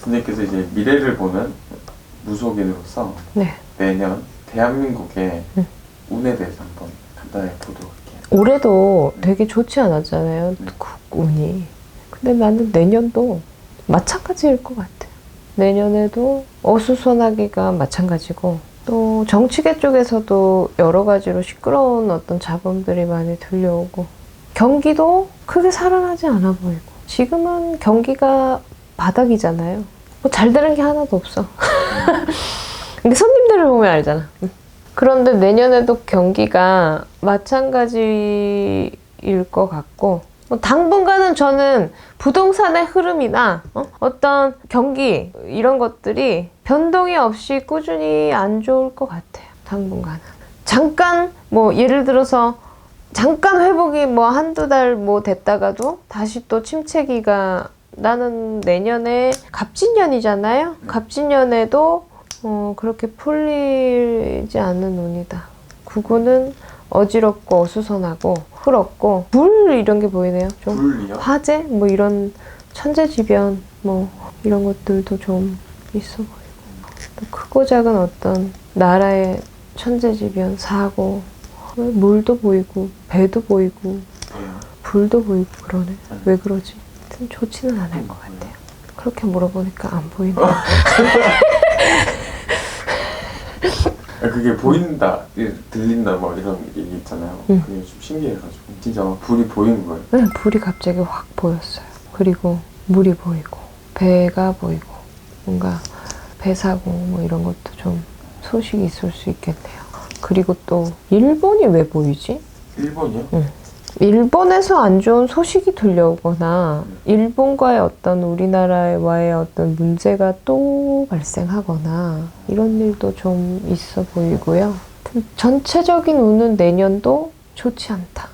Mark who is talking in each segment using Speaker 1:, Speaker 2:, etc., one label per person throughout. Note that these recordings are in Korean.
Speaker 1: 선생님께서 이제 미래를 보는 무속인으로서
Speaker 2: 네.
Speaker 1: 내년 대한민국의
Speaker 2: 음.
Speaker 1: 운에 대해서 한번 간단하게 보도록 할게요.
Speaker 2: 올해도 되게 좋지 않았잖아요. 국운이. 근데 나는 내년도 마찬가지일 것 같아요. 내년에도 어수선하기가 마찬가지고 또 정치계 쪽에서도 여러 가지로 시끄러운 어떤 잡음들이 많이 들려오고 경기도 크게 살아나지 않아 보이고 지금은 경기가 바닥이잖아요. 뭐 잘 되는 게 하나도 없어. 근데 손님들을 보면 알잖아. 그런데 내년에도 경기가 마찬가지일 것 같고 뭐 당분간은 저는 부동산의 흐름이나 어? 떤 경기 이런 것들이 변동이 없이 꾸준히 안 좋을 것 같아요. 당분간은 잠깐 뭐 예를 들어서 잠깐 회복이 뭐 한두 달 뭐 됐다가도 다시 또 침체기가 나는 내년에 갑진년이잖아요. 갑진년에도 어, 그렇게 풀리지 않는 운이다. 구구는 어지럽고 어수선하고 흘었고 불 이런 게 보이네요. 좀
Speaker 1: 불이요?
Speaker 2: 화재 뭐 이런 천재지변 뭐 이런 것들도 좀 있어 보이고 또 크고 작은 어떤 나라의 천재지변 사고 물도 보이고 배도 보이고
Speaker 1: 네.
Speaker 2: 불도 보이고 그러네 왜 그러지? 하여튼 좋지는 않을 것 같아요 그렇게 물어보니까 안 보이네
Speaker 1: 아, 그게 보인다, 이- 들린다, 뭐 이런 얘기 있잖아요.
Speaker 2: 음.
Speaker 1: 그게 좀 신기해가지고 진짜 막 불이 보이는 거예요.
Speaker 2: 네, 불이 갑자기 확 보였어요 그리고 물이 보이고 배가 보이고 뭔가 배 사고 뭐 이런 것도 좀 소식이 있을 수 있겠네요 그리고 또 일본이 왜 보이지?
Speaker 1: 일본이요?
Speaker 2: 일본에서 안 좋은 소식이 들려오거나 일본과의 어떤 우리나라와의 어떤 문제가 또 발생하거나 이런 일도 좀 있어 보이고요. 전체적인 운은 내년도 좋지 않다.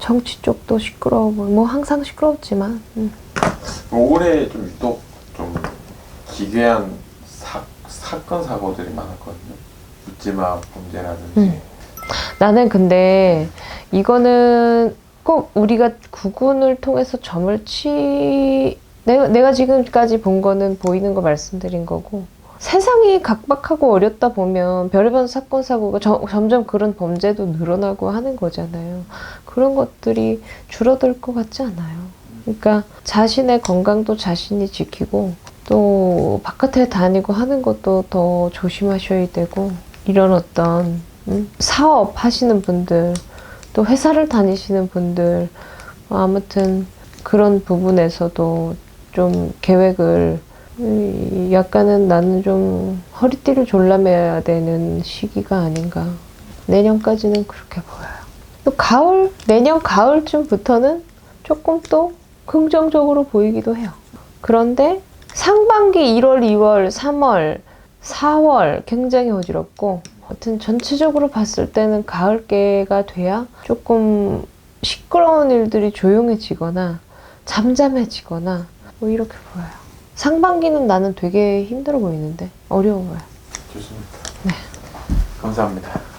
Speaker 2: 정치 쪽도 시끄러워 뭐 항상 시끄럽지만 음.
Speaker 1: 올해 좀 유독 좀 기괴한 사, 사건 사고들이 많았거든요. 묻지마 범죄라든지.
Speaker 2: 음. 나는 근데 이거는 꼭 우리가 구군을 통해서 점을 치 내가, 내가 지금까지 본 거는 보이는 거 말씀드린 거고 세상이 각박하고 어렵다 보면 별의별 사건 사고가 저- 점점 그런 범죄도 늘어나고 하는 거잖아요. 그런 것들이 줄어들 것 같지 않아요. 그러니까 자신의 건강도 자신이 지키고 또 바깥에 다니고 하는 것도 더 조심하셔야 되고 이런 어떤 음, 사업 하시는 분들 또 회사를 다니시는 분들 어, 아무튼 그런 부분에서도 좀 계획을 음, 약간은 나는 좀 허리띠를 졸라매야 되는 시기가 아닌가 내년까지는 그렇게 보여요. 또 가을 내년 가을쯤부터는 조금 또 긍정적으로 보이기도 해요. 그런데 상반기 1월, 2월, 3월, 4월 굉장히 어지럽고 하여튼 전체적으로 봤을 때는 가을께가 돼야 조금 시끄러운 일들이 조용해지거나 잠잠해지거나 뭐 이렇게 보여요. 상반기는 나는 되게 힘들어 보이는데 어려워 보여요.
Speaker 1: 좋습니다.
Speaker 2: 네.
Speaker 1: 감사합니다.